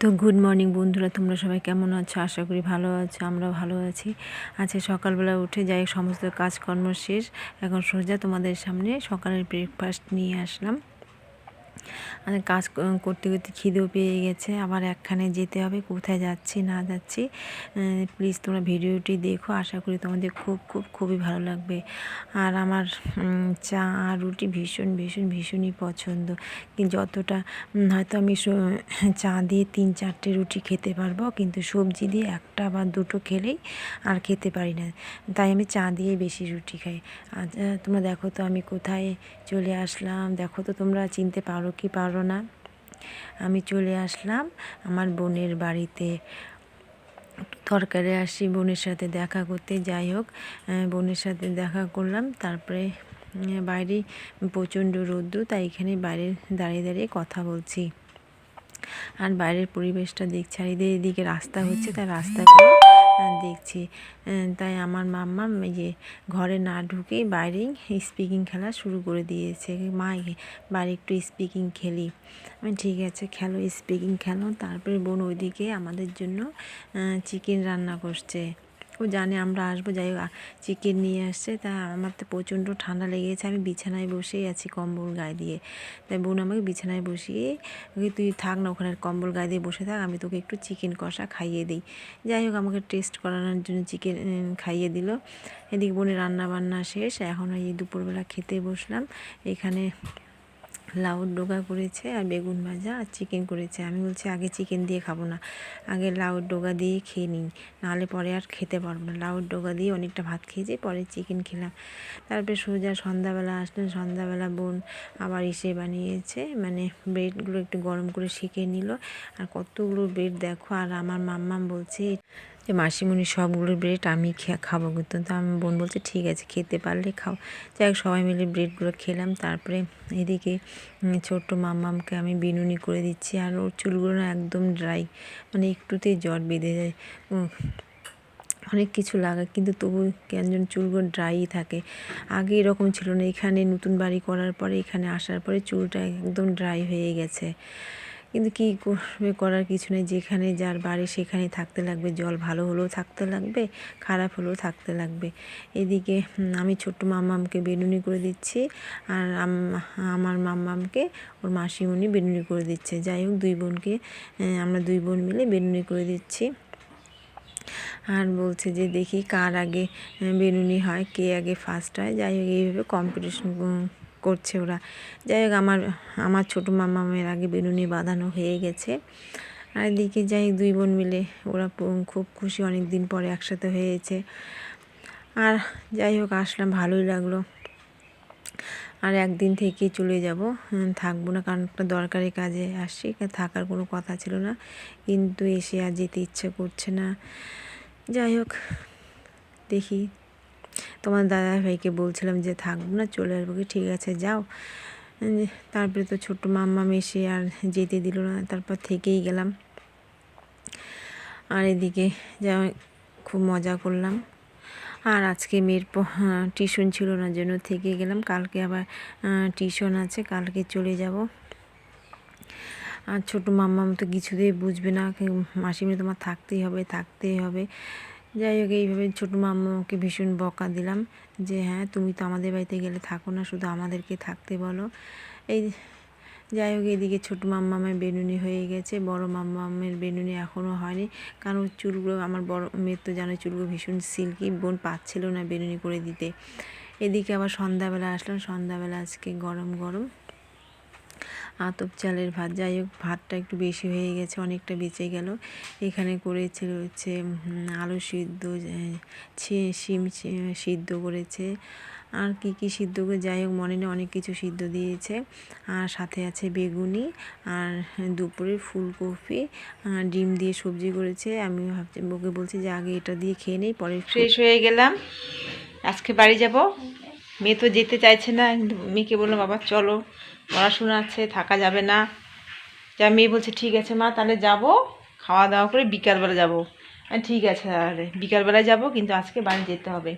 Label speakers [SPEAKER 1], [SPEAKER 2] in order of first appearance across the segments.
[SPEAKER 1] তো good morning বন্ধুরা, তোমরা সবাই কেমন আছো? আশা করি ভালো আছো আমরা ভালো আছি। আজকে সকালবেলা উঠে যাই, সমস্ত কাজকর্ম শেষ। এখন সোজা তোমাদের সামনে সকালের ব্রেকফাস্ট নিয়ে আসলাম। কাজ করতে করতে খিদেও পেয়ে গেছে। আবার একখানে যেতে হবে, কোথায় যাচ্ছি, না যাচ্ছি প্লিজ তোমরা ভিডিওটি দেখো। আশা করি তোমাদের খুব খুব, খুবই ভালো লাগবে। আর আমার চা আর রুটি ভীষণ ভীষণ, ভীষণই পছন্দ। কিন্তু যতটা হয়তো আমি চা দিয়ে তিন চারটে রুটি খেতে পারব, কিন্তু সবজি দিয়ে একটা বা দুটো খেলেই আর খেতে পারি না। তাই আমি চা দিয়ে বেশি রুটি খাই। আর তোমরা দেখো তো আমি কোথায় চলে আসলাম। দেখো তো তোমরা চিনতে পারো কি পারো না? আমি চলে আসলাম আমার বোনের বাড়িতে। তরকারি আসি বোনের সাথে দেখা করতে, যাই হোক বোনের সাথে দেখা করলাম। তারপরে বাইরে প্রচণ্ড রোদ্দু তাই এখানে বাইরে দাঁড়িয়ে দাঁড়িয়ে কথা বলছি। আর বাইরের পরিবেশটা দেখছি আর এদিকে রাস্তা হচ্ছে, তাই রাস্তাগুলো দেখছি। তাই আমার মাম্মা ইয়ে যে ঘরে না ঢুকেই বাইরেই স্পিকিং খেলা শুরু করে দিয়েছে। মা বাড়ি একটু স্পিকিং খেলি। আমি, ঠিক আছে, খেলো স্পিকিং খেলো। তারপরে বোন ওইদিকে আমাদের জন্য চিকেন রান্না করছে। ও জানে আমরা আসব। যাই হোক চিকেন নিয়ে আসছে। তা আমার তো প্রচণ্ড ঠান্ডা লেগেছে। আমি বিছানায় বসেই আছি কম্বল গায়ে দিয়ে। তাই বোন আমাকে বিছানায় বসিয়ে তুই থাক না, ওখানে কম্বল গায়ে দিয়ে বসে থাক। আমি তোকে একটু চিকেন কষা খাইয়ে দিই। যাই হোক, আমাকে টেস্ট করানোর জন্য চিকেন খাইয়ে দিল। এদিকে বোনের রান্না বান্না শেষ। এখন এই দুপুরবেলা খেতে বসলাম। এখানে লাউর ডোগা করেছে আর বেগুন ভাজা আর চিকেন করেছে। আমি বলছি, আগে চিকেন দিয়ে খাব না, আগে লাউর ডোগা দিয়ে খেয়ে নিই, নাহলে পরে আর খেতে পারব না। লাউর ডোগা দিয়ে অনেকটা ভাত খেয়েছি, পরে চিকেন খেলাম। তারপরে সোজা সন্ধ্যাবেলা আসলেন, সন্ধ্যাবেলা বোন আবার এসে বানিয়েছে মানে ব্রেডগুলো একটু গরম করে শিখে নিল। আর কতগুলো ব্রেড দেখো, আর আমার মাম্মাম বলছে যে মাসিমণি সবগুলো ব্রেড আমি খাব। কিন্তু তো আমি বোন বলছে, ঠিক আছে, খেতে পারলে খাও। যাই হোক, সবাই মিলে ব্রেডগুলো খেলাম। তারপরে এদিকে ছোট্ট মাম্মামকে আমি বিনুনি করে দিচ্ছি। আর ওর চুলগুলো না একদম ড্রাই মানে একটুতেই জট বেঁধে যায়। অনেক কিছু লাগে, কিন্তু তবু কেন যেন চুলগুলো ড্রাই থাকে। আগে এরকম ছিল না। এখানে নতুন বাড়ি করার পরে, এখানে আসার পরে চুলটা একদম ড্রাই হয়ে গেছে। কিন্তু কী করবে করার কিছু নেই। যেখানে যার বাড়ি সেখানে থাকতে লাগবে। জল ভালো হলেও থাকতে লাগবে, খারাপ হলেও থাকতে লাগবে। এদিকে আমি ছোট্ট মাম্মামকে বেনুনি করে দিচ্ছি আর আমার মাম্মামকে ওর মাসিমণি বেনুনি করে দিচ্ছে। যাই হোক, দুই বোনকে আমরা দুই বোন মিলে বেনুনি করে দিচ্ছি। আর বলছে যে দেখি কার আগে বেনুনি হয়, কে আগে ফার্স্ট হয়। যাই হোক, এইভাবে কম্পিটিশন করছে ওরা। যাই হোক, আমার আমার ছোটো মামামের আগে বেনুনি বাঁধানো হয়ে গেছে। আর এদিকে যাই, দুই বোন মিলে ওরা খুব খুশি অনেক দিন পরে একসাথে হয়েছে। আর যাই হোক, আসলাম, ভালোই লাগল। আর একদিন থেকেই চলে যাব। থাকব না, কারণ একটা দরকারি কাজে আসছি থাকার কোনো কথা ছিল না। কিন্তু এসে আর যেতে ইচ্ছে করছে না। যাই হোক, দেখি তোমার দাদা ভাইকে বলছিলাম যে থাকব না চলে আসব কি? ঠিক আছে, যাও। তারপরে তো ছোট্ট মাম্মা এসে আর যেতে দিল না, তারপর থেকেই গেলাম। আর এদিকে যা খুব মজা করলাম। আর আজকে মেয়ের টিউশন ছিল না, জন্য থেকে গেলাম। কালকে আবার টিউশন আছে, কালকে চলে যাব। আর ছোটো মাম্মাম তো কিছুতেই বুঝবে না মাসিমে তোমার থাকতেই হবে থাকতেই হবে। যাই হোক, এইভাবে ছোটো মাম্মাকে ভীষণ বকা দিলাম যে হ্যাঁ তুমি তো আমাদের বাড়িতে গেলে থাকো না, শুধু আমাদেরকে থাকতে বলো। এই যাই হোক, এদিকে ছোটো মাম্মামের বেনুনি হয়ে গেছে, বড় মাম্মামের বেনুনি এখনও হয়নি। কারণ চুলগুলো, আমার বড় মেয়ের তো জানো চুলগুলো ভীষণ সিল্কি বোন পাচ্ছিল না বেনুনি করে দিতে। এদিকে আবার সন্ধ্যাবেলা আসলাম, সন্ধ্যাবেলা আজকে গরম গরম। আতপ চালের ভাত। যাই হোক, ভাতটা একটু বেশি হয়ে গেছে, অনেকটা বেঁচে গেল। এখানে করেছিল হচ্ছে আলু সিদ্ধ শিম সিদ্ধ করেছে। আর কি কি সিদ্ধ করে, যাই হোক, মনে নেই, অনেক কিছু সিদ্ধ দিয়েছে। আর সাথে আছে বেগুনি, আর দুপুরে ফুলকপি ডিম দিয়ে সবজি করেছে। আমি ভাবছি ওকে বলছি যে আগে এটা দিয়ে খেয়ে নেই, পরে
[SPEAKER 2] ফ্রেশ হয়ে গেলাম। আজকে বাড়ি যাব। মেয়ে তো যেতে চাইছে না, মেয়েকে বললাম, বাবা, চলো। পড়াশোনা আছে, থাকা যাবে না। যা মেয়ে বলছে, ঠিক আছে মা, তাহলে যাব খাওয়া দাওয়া করে বিকালবেলা যাব। ঠিক আছে তাহলে, বিকালবেলায় যাব, কিন্তু আজকে বাড়ি যেতে হবে।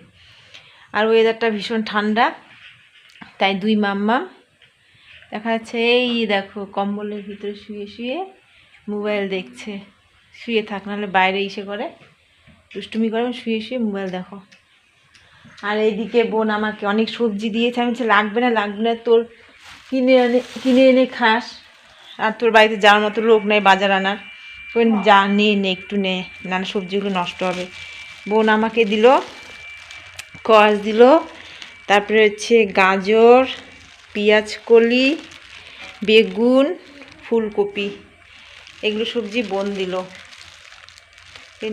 [SPEAKER 2] আর ওয়েদারটা ভীষণ ঠান্ডা, তাই দুই মাম্মা, দেখা যাচ্ছে এই দেখো, কম্বলের ভিতরে শুয়ে শুয়ে মোবাইল দেখছে। শুয়ে থাক, নাহলে বাইরে এসে করে, দুষ্টুমি করে শুয়ে শুয়ে মোবাইল দেখো। আর এইদিকে বোন আমাকে অনেক সবজি দিয়েছে। আমি লাগবে না লাগবে না, তোর কিনে এনে কিনে এনে খাস। আর তোর বাড়িতে যাওয়ার মতো লোক নেই বাজার আনার। তুই যা নিয়ে নে, একটু নে নানা সবজিগুলো নষ্ট হবে। বোন আমাকে দিল কস দিল, তারপরে হচ্ছে গাজর, পেঁয়াজ কলি, বেগুন, ফুলকপি, এগুলো সবজি বোন দিল।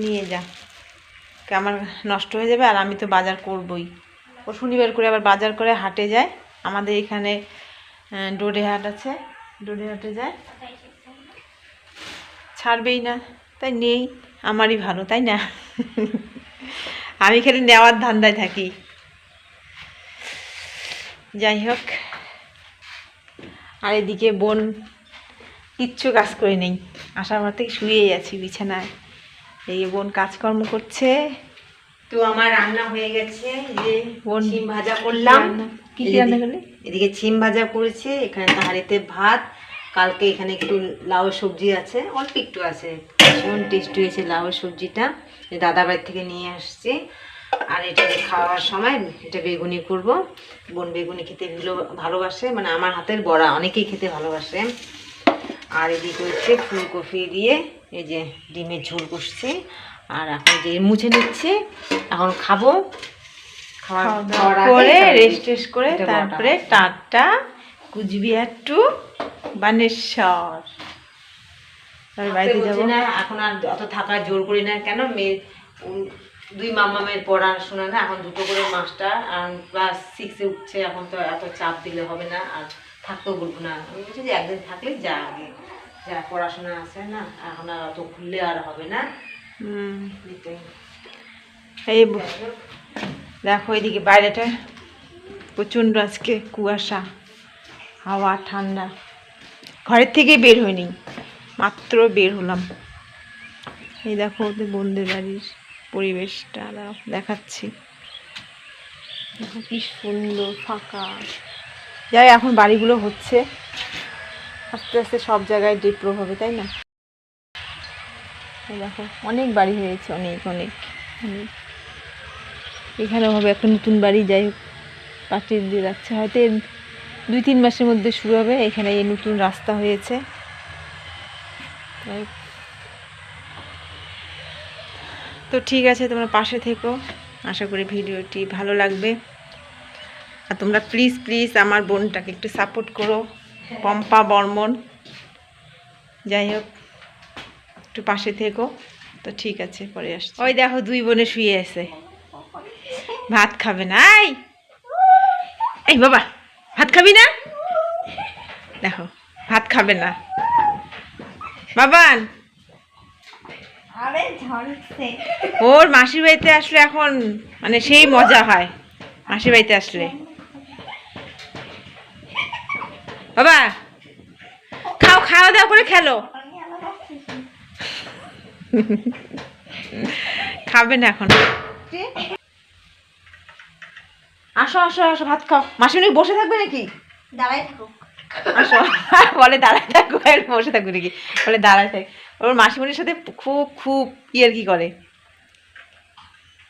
[SPEAKER 2] নিয়ে যা। আমার নষ্ট হয়ে যাবে আর আমি তো বাজার করবই। ও শনিবার করে আবার বাজার করে হাটে যায়। আমাদের এখানে আহ, ডোরে হাট আছে। ডোরে হাটে যায়। ছাড়বেই না। তাই নেই। আমারই ভালো তাই না? আমি খালি নেওয়ার ধান্দায় থাকি। যাই হোক। আর এদিকে বোন কিচ্ছু কাজ করে নেই। আসার পর থেকে শুয়েই আছি বিছানায়। এই বোন কাজকর্ম করছে।
[SPEAKER 3] তো আমার রান্না হয়ে গেছে যে সিম ভাজা করলাম।
[SPEAKER 2] কি রান্না করলি?
[SPEAKER 3] এদিকে সিম ভাজা করেছে এখানে হাঁড়িতে ভাত কালকে এখানে একটু লাউ সবজি আছে অল্প একটু আছে। ভীষণ টেস্টি হয়েছে লাউ সবজিটা দাদা বাড়ি থেকে নিয়ে আসছি। আর এটা খাওয়ার সময় এটা বেগুনি করব। বোন বেগুনি খেতে ভালো ভালোবাসে মানে আমার হাতের বড়া অনেকেই খেতে ভালোবাসে। আর এদিকে হচ্ছে ফুলকপি দিয়ে এই যে ডিমের ঝোল করছি আর এখন যে মুছে নিচ্ছে এখন খাব।
[SPEAKER 2] করে রেস্ট টেস্ট করে তারপরে টাটা কুচবিহার টু বানেশ্বর বাড়িতে যাব।
[SPEAKER 3] না এখন আর অত থাকার জোর করি না। কেন? মেয়ে দুই মামামের পড়াশোনা না এখন দুটো করে মাস্টার আর ক্লাস সিক্সে উঠছে এখন তো এত চাপ দিলে হবে না আর থাকতেও বলব না। আমি বলছি যে একদিন থাকলে যা আগে। যা পড়াশোনা আছে না এখন আর অত ঘুরলে আর হবে না।
[SPEAKER 2] এই দেখো এদিকে বাইরেটা। প্রচণ্ড আজকে কুয়াশা, হাওয়া, ঠান্ডা। ঘরের থেকে বের হয়নি মাত্র বের হলাম। এই দেখো ওদের বোনদের বাড়ির পরিবেশটা দেখাচ্ছি। দেখো কি সুন্দর, ফাঁকা। যাই, এখন বাড়িগুলো হচ্ছে। আস্তে আস্তে সব জায়গায় ডিপ্রো হবে, তাই না? দেখো, অনেক বাড়ি হয়েছে, অনেক অনেক অনেক। এখানেও হবে একটা নতুন বাড়ি, যাই হোক পাঠিয়ে দিয়ে যাচ্ছে। হয়তো দুই তিন মাসের মধ্যে শুরু হবে, এখানে এই নতুন রাস্তা হয়েছে। তো ঠিক আছে, তোমরা পাশে থেকো। আশা করি ভিডিওটি ভালো লাগবে। আর তোমরা প্লিজ প্লিজ আমার বোনটাকে একটু সাপোর্ট করো। পম্পা বর্মন। যাই হোক। একটু পাশে থেকো। তো ঠিক আছে পরে আসছি। ওই দেখো দুই বোনে শুয়ে আছে। ভাত খাবে না এই এই বাবা ভাত খাবি না? দেখো ভাত খাবে না। বাবান! ওর মাসির বাড়িতে আসলে এখন মানে সেই মজা হয়। মাসির বাড়িতে আসলে। বাবা! খাও খাওয়া দাওয়া করে খেলো। খাবে না এখন। আসো আসো আসো ভাত খাও। মাসিমণি বসে থাকবে নাকি?
[SPEAKER 3] দাঁড়াই থাকো
[SPEAKER 2] আসো। বলে দাঁড়ায় থাকব আর বসে থাকবে নাকি? বলে দাঁড়ায় থাক। ওর মাসিমণির সাথে খুব খুব ইয়ার কি করে?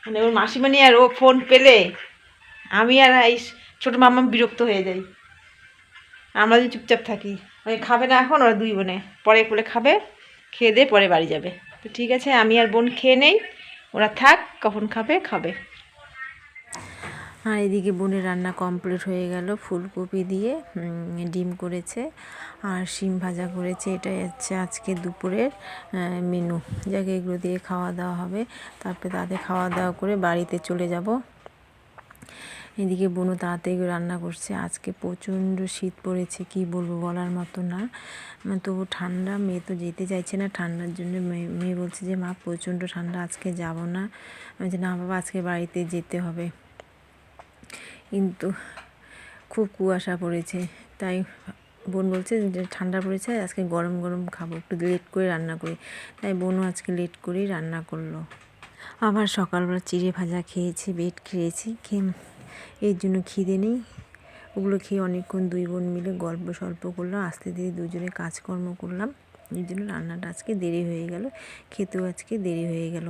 [SPEAKER 2] মানে ওর মাসিমণি আর ও ফোন পেলে আমি আর এই ছোটো মামা বিরক্ত হয়ে যাই। আমরা যদি চুপচাপ থাকি। মানে খাবে না এখন ওরা দুই বোনে। পরে করে খাবে খেয়ে দিয়ে পরে বাড়ি যাবে। তো ঠিক আছে, আমি আর বোন খেয়ে নেই। ওরা থাক, কখন খাবে খাবে।
[SPEAKER 1] আর এদিকে বোনের রান্না কমপ্লিট হয়ে গেল, ফুলকপি দিয়ে ডিম করেছে আর শিম ভাজা করেছে। এটাই হচ্ছে আজকে দুপুরের মেনু যাকে, এগুলো দিয়ে খাওয়া দাওয়া হবে। তারপরে তাদের খাওয়া দাওয়া করে বাড়িতে চলে যাব। এদিকে বোনও তাড়াতাড়ি রান্না করছে। আজকে প্রচণ্ড শীত পড়েছে, কি বলব বলার মতো না। তবু ঠান্ডা, মেয়ে তো যেতে চাইছে না ঠান্ডার জন্য। মেয়ে বলছে যে, মা, প্রচণ্ড ঠান্ডা, আজকে যাব না। বলছি, না বাবা, আজকে বাড়িতে যেতে হবে। কিন্তু খুব কুয়াশা পড়েছে। তাই বোন বলছে যে, ঠান্ডা পড়েছে, আজকে গরম গরম খাব, একটু লেট করে রান্না করি। তাই বোনও আজকে লেট করেই রান্না করল। আবার সকালবেলা চিড়ে ভাজা খেয়েছি, বেড খেয়েছি, খেয়ে এর জন্য খিদে নেই। ওগুলো খেয়ে অনেকক্ষণ দুই বোন মিলে গল্প সল্প করলাম, আস্তে ধীরে দুজনে কাজকর্ম করলাম। এই জন্য রান্নাটা আজকে দেরি হয়ে গেল, খেতেও আজকে দেরি হয়ে গেল।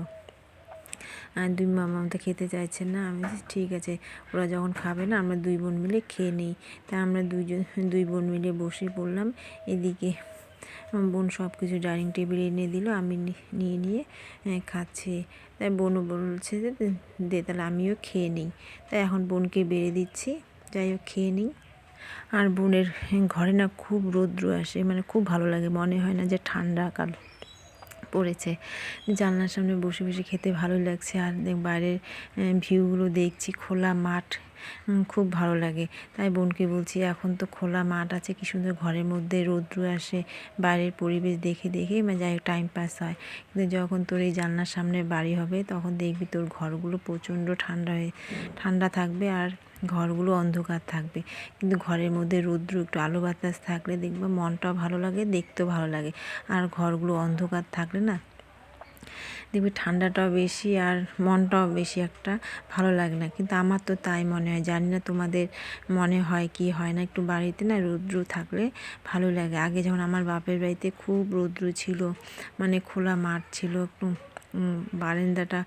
[SPEAKER 1] আর দুই মামা তো খেতে চাইছেন না, আমি ঠিক আছে, ওরা যখন খাবে না, আমরা দুই বোন মিলে খেয়ে নিই। তা আমরা দুইজন, দুই বোন মিলে বসে পড়লাম। এদিকে বোন সব কিছু ডাইনিং টেবিলে এনে দিল, আমি নিয়ে নিয়ে খাচ্ছি। তাই বোনও বলছে যে, দে তাহলে আমিও খেয়ে নিই। তাই এখন বোনকে বেড়ে দিচ্ছি। যাই হোক, খেয়ে নিই। আর বোনের ঘরে না খুব রৌদ্র আসে মানে খুব ভালো লাগে। মনে হয় না যে ঠান্ডা কাল পড়েছে। জানলার সামনে বসে বসে খেতে ভালো লাগছে। আর বাইরের ভিউগুলো দেখছি, খোলা মাঠ। খুব ভালো লাগে। তাই বোনকে বলছি, এখন তো খোলা মাঠ আছে, কি সুন্দর ঘরের মধ্যে রৌদ্র আসে, বাইরের পরিবেশ দেখে দেখে যাই টাইম পাস হয়। কিন্তু যখন তোর এই জানলার সামনে বাড়ি হবে, তখন দেখবি তোর ঘরগুলো প্রচণ্ড ঠান্ডা হয়ে, ঠান্ডা থাকবে আর ঘরগুলো অন্ধকার থাকবে। কিন্তু ঘরের মধ্যে রৌদ্র, একটু আলো বাতাস থাকলে দেখবে মনটাও ভালো লাগে, দেখতেও ভালো লাগে। আর ঘরগুলো অন্ধকার থাকলে না দেখবি ঠান্ডাটাও বেশি আর মনটাও বেশি একটা ভালো লাগে না। কিন্তু আমার তো তাই মনে হয়, জানি না তোমাদের মনে হয় কি হয় না, একটু বাড়িতে না রৌদ্র থাকলে ভালো লাগে। আগে যেমন আমার বাপের বাড়িতে খুব রৌদ্র ছিল মানে খোলা মাঠ ছিল, একটু বারান্দাটা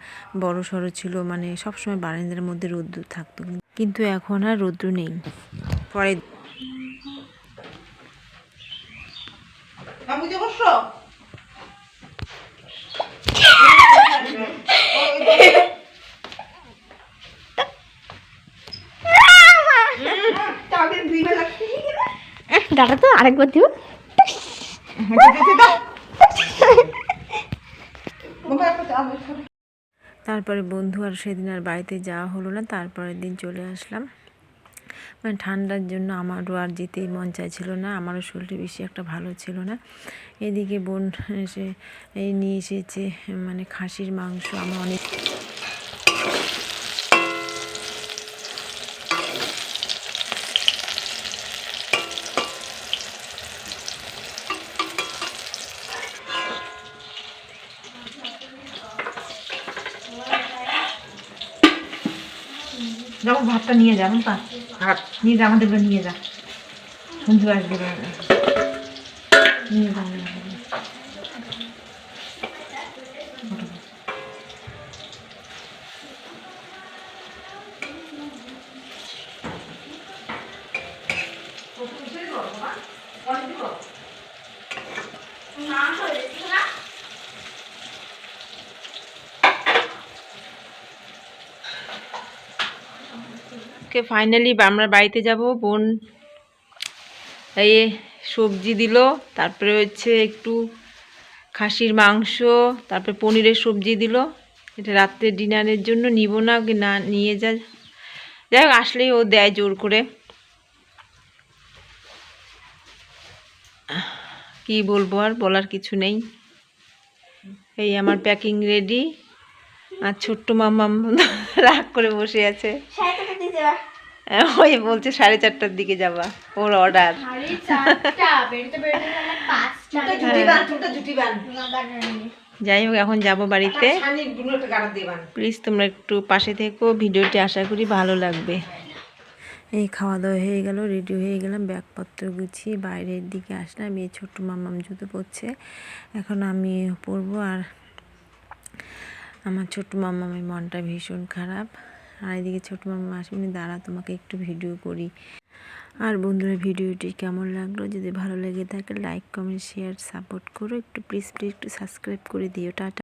[SPEAKER 1] বড় সড়ো ছিল মানে সবসময় বারান্দার মধ্যে রৌদ্র থাকতো। কিন্তু এখন আর রৌদ্র নেই। পরে
[SPEAKER 4] দাদা তো আরেকবার দিব
[SPEAKER 1] তারপরে বন্ধু আর সেদিন আর বাড়িতে যাওয়া হলো না, তারপরের দিন চলে আসলাম। মানে ঠান্ডার জন্য আমারও আর যেতে মন চাইছিল না, আমারও শরীরটা বেশি একটা ভালো ছিল না। এদিকে বোন এসে নিয়ে এসেছে মানে খাসির মাংস, আমার অনেক
[SPEAKER 2] ভাতটা নিয়ে যাবেন তা ভাত। নিয়ে যা আমাদের নিয়ে যা। সন্ধে আসবে নিয়ে ঘরে। কে ফাইনালি আমরা বাড়িতে যাব, বোন এই সবজি দিল, তারপরে হচ্ছে একটু খাসির মাংস, তারপরে পনিরের সবজি দিল। এটা রাত্রে ডিনারের জন্য নিব না না নিয়ে যা। যাই হোক, আসলেই ও দেয় জোর করে। কি বলব আর, বলার কিছু নেই। এই আমার প্যাকিং রেডি আর ছোট্ট মামাম রাগ করে বসে আছে। ওই বলছে সাড়ে চারটার দিকে যাবা ওর অর্ডার যাই হোক এখন যাব বাড়িতে। প্লিজ তোমরা একটু পাশে থেকো ভিডিওটি আশা করি ভালো লাগবে।
[SPEAKER 1] এই খাওয়া দাওয়া হয়ে গেল রেডি হয়ে গেলাম ব্যাগপত্র গুছিয়ে বাইরের দিকে আসলাম এই ছোট্ট মামাম জুতো পরছে। এখন আমি পরবো আর আমার ছোট্ট মামামের মনটা ভীষণ খারাপ। আর এদিকে ছোটো মামা আসেনি দাঁড়া, তোমাকে একটু ভিডিও করি। আর বন্ধুরা, ভিডিওটি কেমন লাগল? যদি ভালো লেগে থাকে লাইক কমেন্ট শেয়ার সাপোর্ট করো। একটু প্লিজ প্লিজ একটু সাবস্ক্রাইব করে দিও। টাটা।